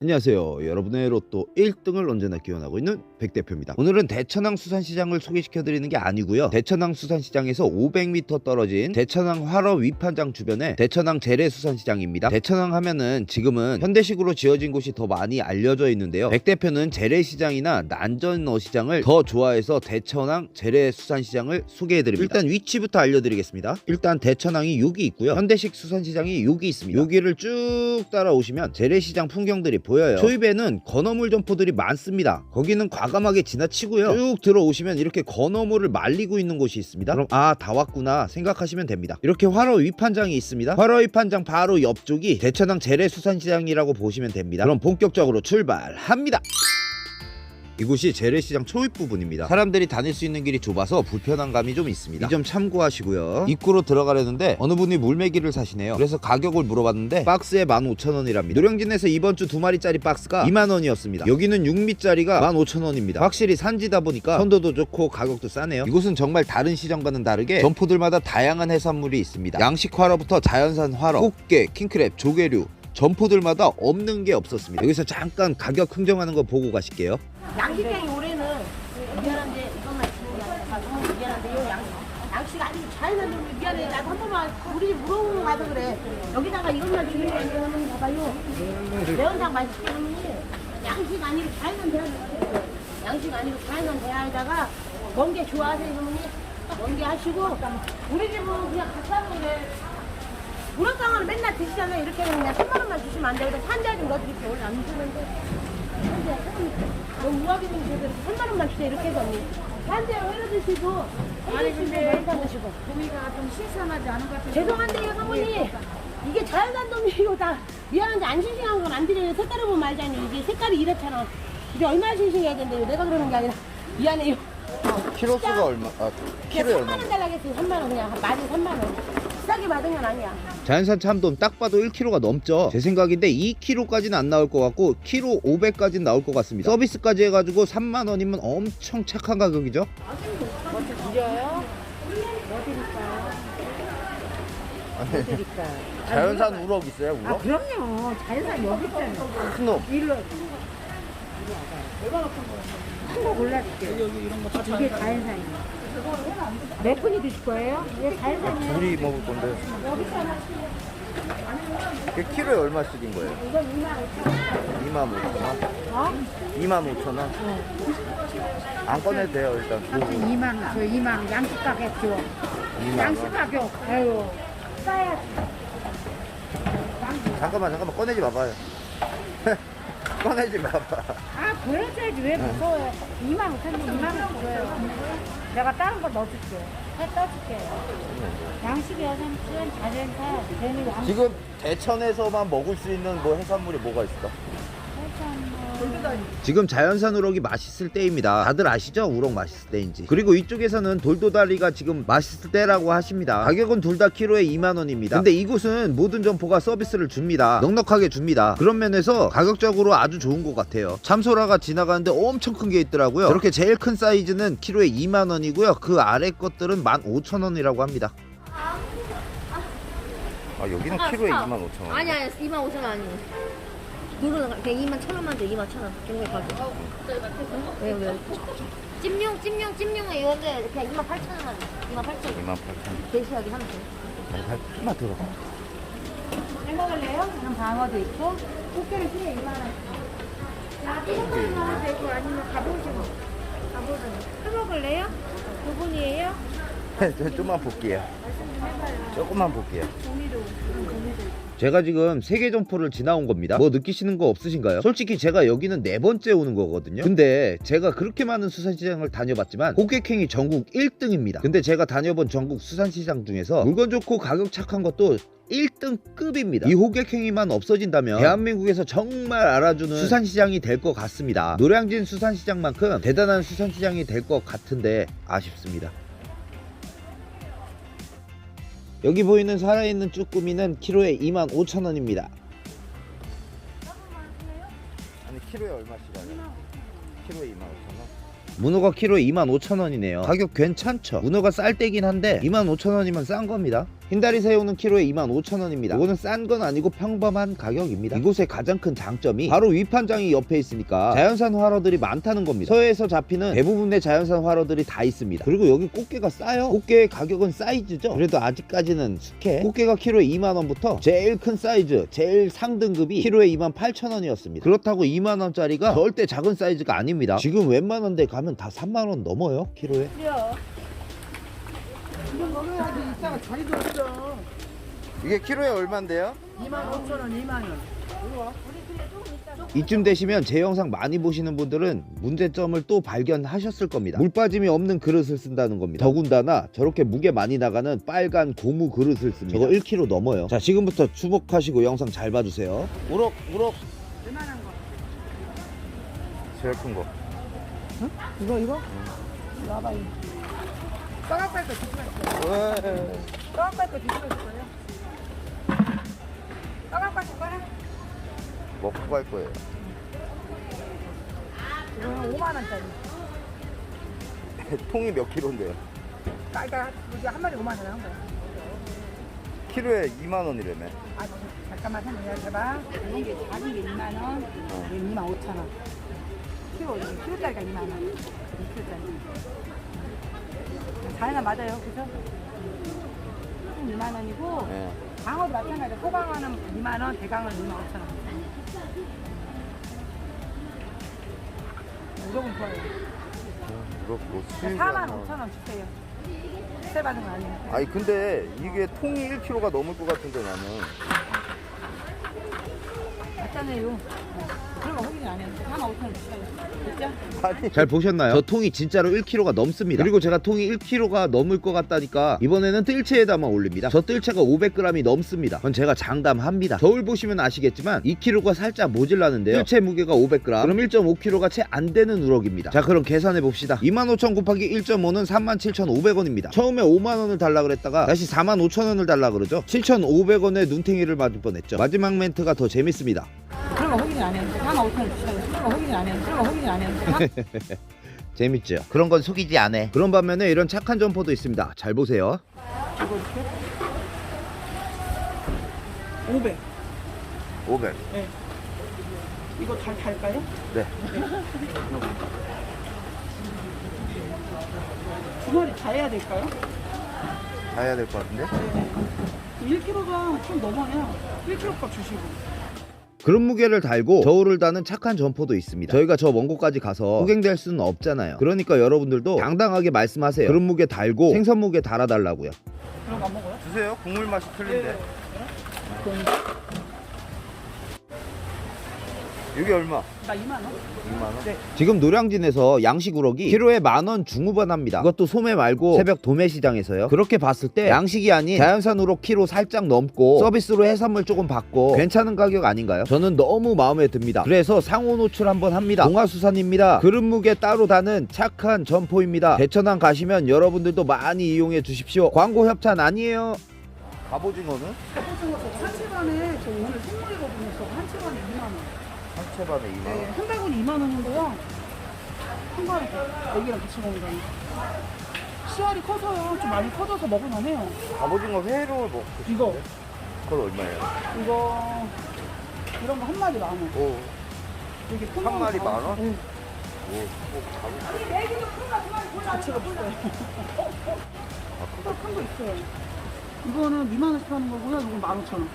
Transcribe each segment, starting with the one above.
안녕하세요. 여러분의 로또 1등을 언제나 기원하고 있는 백 대표입니다. 오늘은 대천항 수산시장을 소개시켜 드리는 게 아니고요. 대천항 수산시장에서 500m 떨어진 대천항 활어 위판장 주변에 대천항 재래수산시장입니다. 대천항 하면은 지금은 현대식으로 지어진 곳이 더 많이 알려져 있는데요. 백 대표는 재래시장이나 난전어시장을 더 좋아해서 대천항 재래수산시장을 소개해 드립니다. 일단 위치부터 알려드리겠습니다. 일단 대천항이 여기 있고요. 현대식 수산시장이 여기 있습니다. 여기를 쭉 따라오시면 재래시장 풍경들이 보여요. 초입에는 건어물 점포들이 많습니다. 거기는 과감하게 지나치고요. 쭉 들어오시면 이렇게 건어물을 말리고 있는 곳이 있습니다. 그럼 아 다 왔구나 생각하시면 됩니다. 이렇게 활어 위판장이 있습니다. 활어 위판장 바로 옆쪽이 대천항 재래수산시장이라고 보시면 됩니다. 그럼 본격적으로 출발합니다. 이곳이 재래시장 초입 부분입니다. 사람들이 다닐 수 있는 길이 좁아서 불편한 감이 좀 있습니다. 이 점 참고하시고요. 입구로 들어가려는데 어느 분이 물메기를 사시네요. 그래서 가격을 물어봤는데 박스에 15,000원이랍니다. 노량진에서 이번 주 두 마리짜리 박스가 2만 원이었습니다. 여기는 6미짜리가 15,000원입니다. 확실히 산지다 보니까 선도도 좋고 가격도 싸네요. 이곳은 정말 다른 시장과는 다르게 점포들마다 다양한 해산물이 있습니다. 양식 활어부터 자연산 활어, 꽃게, 킹크랩, 조개류 점포들마다 없는 게 없었습니다. 여기서 잠깐 가격 흥정하는 거 보고 가실게요. 양식장이 올해는 미안한데 이것만 주는 게 너무 미안한데 요 양, 양식 아주 잘 만들고 미안해. 나도 한 번만 우리 물어보고 가서 그래. 여기다가 이것만 주는 게 아니라 어머니 봐봐요. 매운탕 맛있게 하면 양식 아니고 자연산 대하 양식 아니고 자연산 대하에다가 먼게 좋아하세요 어머니? 먼게 하시고 우리 집은 그냥 갖다 놓은 맨날 드시잖아요. 이렇게 하면 그냥 3만 원만 주시면 안 돼요. 산자 좀 넣어드릴게요 원래 안 주는데 너무 우아하게 좀 제대로 3만 원만 주세요. 이렇게 해서 언니. 한대로 회로 드시고 아니, 근데 드시고. 고기가 좀 신선하지 않은 것 같아요. 죄송한데요 사모님. 이게 자연산 놈이고 다 미안한데 안 싱싱한 건 안 드려요. 색깔을 보면 알잖아요. 이게 색깔이 이렇잖아. 이게 얼마나 싱싱해야 된대요 내가 그러는 게 아니라. 미안해요. 키로수가 얼마? 아, 그냥 3만 원 달라겠어요. 3만 원. 그냥 많이 3만 원 싸게 받은 건 아니야 자연산 참돔 딱 봐도 1kg가 넘죠. 제 생각인데 2kg까지는 안 나올 것 같고 키로 500까지는 나올 것 같습니다. 서비스까지 해가지고 3만 원이면 엄청 착한 가격이죠. 드려요? 뭐 드릴까요? 뭐 드릴까요? 자연산 우럭 있어요? 아, 그럼요. 자연산 여기 있잖아요. 큰 놈. 일로. 큰거 골라줄게요. 이게 자연산이에요. 몇 분이 드실 거예요? 이게 자연산이에요. 둘이 먹을 건데. 이게 키로에 얼마씩인 거예요? 이건 2만 5천 2만 5천 원? 원. 어? 2만 5천 원? 안 꺼내도 돼요 일단. 하여튼 2만 원, 저 2만 원 양식 가격 줘. 2만 양식 원. 가격. 아유. 잠깐만 잠깐만 꺼내지 마봐요. 꺼내지 마봐. 아, 보여줘야지. 왜 무서워요? 2만 5천 원, 2만 원 줘요. 내가 다른 거 넣어줄게. 해 떠줄게. 양식이 여삼촌 자연산, 걔는 양식. 지금 대천에서만 먹을 수 있는 뭐 해산물이 뭐가 있을까? 지금 자연산 우럭이 맛있을 때입니다. 다들 아시죠? 우럭 맛있을 때인지. 그리고 이쪽에서는 돌도다리가 지금 맛있을 때라고 하십니다. 가격은 둘 다 키로에 2만 원입니다. 근데 이곳은 모든 점포가 서비스를 줍니다. 넉넉하게 줍니다. 그런 면에서 가격적으로 아주 좋은 것 같아요. 참소라가 지나가는데 엄청 큰 게 있더라고요. 저렇게 제일 큰 사이즈는 키로에 2만 원이고요. 그 아래 것들은 15,000원이라고 합니다. 아 여기는 키로에 2만 5천 원. 아니 아니 2만 5천 원 아니에요 노르는 그냥 2만 천 원만 줘 2만 천 원. 정말 가격. 왜 왜? 찜용 찜용 찜용은 이건데 그냥 2만 8천 원만 줘. 2만 8천 원. 2만 8천 대시하게 하면 돼. 하나 들어. 해 먹을래요? 그럼 방어도 있고 꽃게는 키로에 2만 원. 야, 거 하나 되고 아니면 갑오징어. 갑오징어. 해 먹을래요? 두 분이에요? 좀만 볼게요. 조금만 볼게요. 제가 지금 세계 점포를 지나온 겁니다. 뭐 느끼시는 거 없으신가요? 솔직히 제가 여기는 네 번째 오는 거거든요. 근데 제가 그렇게 많은 수산시장을 다녀봤지만 고객행위 전국 1등입니다. 근데 제가 다녀본 전국 수산시장 중에서 물건 좋고 가격 착한 것도 1등급입니다. 이 호객행위만 없어진다면 대한민국에서 정말 알아주는 수산시장이 될 것 같습니다. 노량진 수산시장만큼 대단한 수산시장이 될 것 같은데 아쉽습니다. 여기 보이는 살아있는 쭈꾸미는 키로에 2만 5천 원입니다. 아니 키로에 얼마씩 하냐? 키로에 2만 5천 원? 문어가 키로에 2만 5천 원이네요. 가격 괜찮죠? 문어가 쌀 때긴 한데 2만 5천 원이면 싼 겁니다. 흰다리 새우는 키로에 25,000원입니다. 이거는 싼 건 아니고 평범한 가격입니다. 이곳의 가장 큰 장점이 바로 위판장이 옆에 있으니까 자연산 화로들이 많다는 겁니다. 서해에서 잡히는 대부분의 자연산 화로들이 다 있습니다. 그리고 여기 꽃게가 싸요. 꽃게의 가격은 사이즈죠. 그래도 아직까지는 숙회. 꽃게가 키로에 2만 원부터 제일 큰 사이즈, 제일 상등급이 키로에 2만 8천 원이었습니다. 그렇다고 2만 원짜리가 절대 작은 사이즈가 아닙니다. 지금 웬만한 데 가면 다 3만 원 넘어요. 키로에. 이거 먹어야지 이따가 자리도 없어. 이게 키로에 얼마인데요? 2만 5천 원, 2만 원. 이쯤 되시면 제 영상 많이 보시는 분들은 문제점을 또 발견하셨을 겁니다. 물 빠짐이 없는 그릇을 쓴다는 겁니다. 더군다나 저렇게 무게 많이 나가는 빨간 고무 그릇을 씁니다. 저거 1kg 넘어요. 자 지금부터 주목하시고 영상 잘 봐주세요. 우럭 우럭 얼마나 거? 제일 큰 거. 이거 이거? 와봐 이거. 떠갖고 할거 뒤집어졌어요. 떠갖고 할거 뒤집어졌어요. 떠갖고 할거 거야? 먹고 갈 거예요. 이거는 5만 원짜리. 통이 몇 킬로인데요? 그러니까 이게 한 마리 5만 원에 한 거야. 키로에 2만 원이라며. 아, 잠깐만 생각해봐. 이런 게 작은 게 2만 원, 얘는 2만 5천 원. 키로, 키로짜리가 2만 원. 2kg짜리. 자연아 맞아요, 그죠? 음, 2만 원이고, 네. 방어도 마찬가지야. 소방어는 2만 원, 대강은 2만 5천 원. 무조건 좋아요. 우럭 뭐 4만 5천 원 주세요. 세 받은 거 아니에요. 아니 근데 이게 통이 1kg가 넘을 것 같은데 나는. 맞잖아요. 그런 거 확인이 안 해요. 4만 5천 원 주세요. 됐죠? 잘 보셨나요? 저 통이 진짜로 1kg가 넘습니다. 그리고 제가 통이 1kg가 넘을 것 같다니까 이번에는 뜰채에다만 올립니다. 저 뜰채가 500g이 넘습니다. 그건 제가 장담합니다. 저울 보시면 아시겠지만 2kg가 살짝 모질라는데요. 뜰채 무게가 500g. 그럼 1.5kg가 채 안 되는 우럭입니다. 자 그럼 계산해 봅시다. 25,000 곱하기 1.5는 37,500원입니다. 처음에 5만 원을 달라 그랬다가 다시 45,000원을 달라 그러죠. 7,500원에 눈탱이를 맞을 뻔했죠. 마지막 멘트가 더 재밌습니다. 그런 거 확인이 안 해요. 4만 5천 원 주세요. 그런 거 확인이 안 해요. 그런 거 확인이 안 해요. 재밌죠? 그런 건 속이지 않아. 그런 반면에 이런 착한 점포도 있습니다. 잘 보세요. 이거 이렇게 500. 500. 네. 이거 잘 탈까요? 네. 두 마리 다 해야 될까요? 가야 될 것 같은데? 1kg가 좀 넘어요. 1kg값 주시고. 그런 무게를 달고 저울을 다는 착한 점포도 있습니다. 저희가 저 먼 곳까지 가서 호갱될 수는 없잖아요. 그러니까 여러분들도 당당하게 말씀하세요. 그런 무게 달고 생선 무게 달아달라고요. 거안 먹어요? 주세요. 국물 맛이 틀린데. 이게 얼마? 나 2만 원. 2만 원? 네. 지금 노량진에서 양식 우럭이 키로에 만원 중후반 합니다. 그것도 소매 말고 새벽 도매 시장에서요. 그렇게 봤을 때 양식이 아닌 자연산 우럭 키로 살짝 넘고 서비스로 해산물 조금 받고 괜찮은 가격 아닌가요? 저는 너무 마음에 듭니다. 그래서 상호 노출 한번 합니다. 동화수산입니다. 그릇 무게 따로 다는 착한 점포입니다. 대천항 가시면 여러분들도 많이 이용해 주십시오. 광고 협찬 아니에요. 갑오징어는? 한치반에 저 오늘 생물이거든요. 저 한치반에 2만 원. 한 채반에 2만 네, 한 바구니 2만 원인데요. 한 번에 여기랑 같이 먹는. 씨알이 커서요. 좀 많이 커져서 먹을만 해요. 갑오징어 회로 먹고 이거, 그건 얼마예요? 이거, 이런 거 한 마리 만 원. 오, 이게 큰한 마리 다만 원? 응. 오, 꼭 잡을 가치가 비싸요. 큰거 있어요. 이거는 2만 원씩 하는 거고요. 이건 15,000원.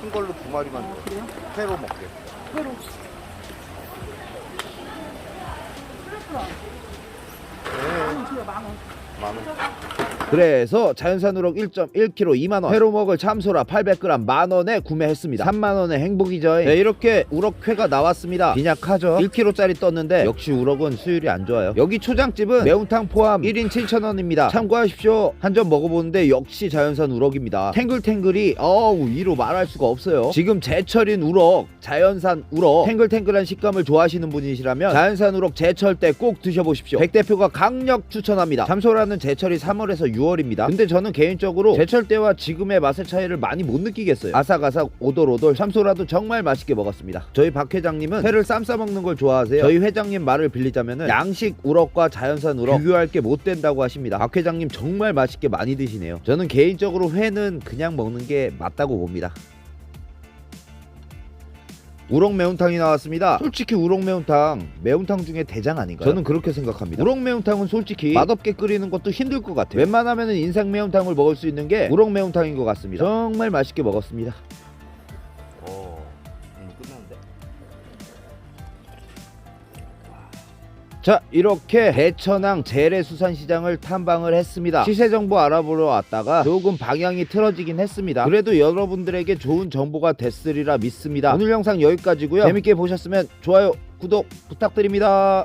큰 걸로 두 마리만 아, 줘. 그래요? 회로 먹게. 회로. 그랬구나. 만 원, 줘요, 만 원. 만 원. 그래서 자연산 우럭 1.1kg 2만 원, 회로 먹을 참소라 800g 만 원에 구매했습니다. 3만 원의 행복이죠. 네, 이렇게 우럭회가 나왔습니다. 빈약하죠. 1kg짜리 떴는데 역시 우럭은 수율이 안 좋아요. 여기 초장집은 매운탕 포함 1인 7,000원입니다. 참고하십시오. 한 점 먹어보는데 역시 자연산 우럭입니다. 탱글탱글이 어우 이로 말할 수가 없어요. 지금 제철인 우럭, 자연산 우럭, 탱글탱글한 식감을 좋아하시는 분이시라면 자연산 우럭 제철 때 꼭 드셔보십시오. 백 대표가 강력 추천합니다. 참소라 원래라는 제철이 3월에서 6월입니다. 근데 저는 개인적으로 제철 때와 지금의 맛의 차이를 많이 못 느끼겠어요. 아삭아삭 오돌오돌 참소라도 정말 맛있게 먹었습니다. 저희 박 회장님은 회를 쌈 싸 먹는 걸 좋아하세요. 저희 회장님 말을 빌리자면은 양식 우럭과 자연산 우럭 비교할 게 못 된다고 하십니다. 박 회장님 정말 맛있게 많이 드시네요. 저는 개인적으로 회는 그냥 먹는 게 맞다고 봅니다. 우럭 매운탕이 나왔습니다. 솔직히 우럭 매운탕 매운탕 중에 대장 아닌가요? 저는 그렇게 생각합니다. 우럭 매운탕은 솔직히 맛없게 끓이는 것도 힘들 것 같아요. 웬만하면 인생 매운탕을 먹을 수 있는 게 우럭 매운탕인 것 같습니다. 정말 맛있게 먹었습니다. 자 이렇게 대천항 재래수산시장을 탐방을 했습니다. 시세 정보 알아보러 왔다가 조금 방향이 틀어지긴 했습니다. 그래도 여러분들에게 좋은 정보가 됐으리라 믿습니다. 오늘 영상 여기까지고요. 재밌게 보셨으면 좋아요 구독 부탁드립니다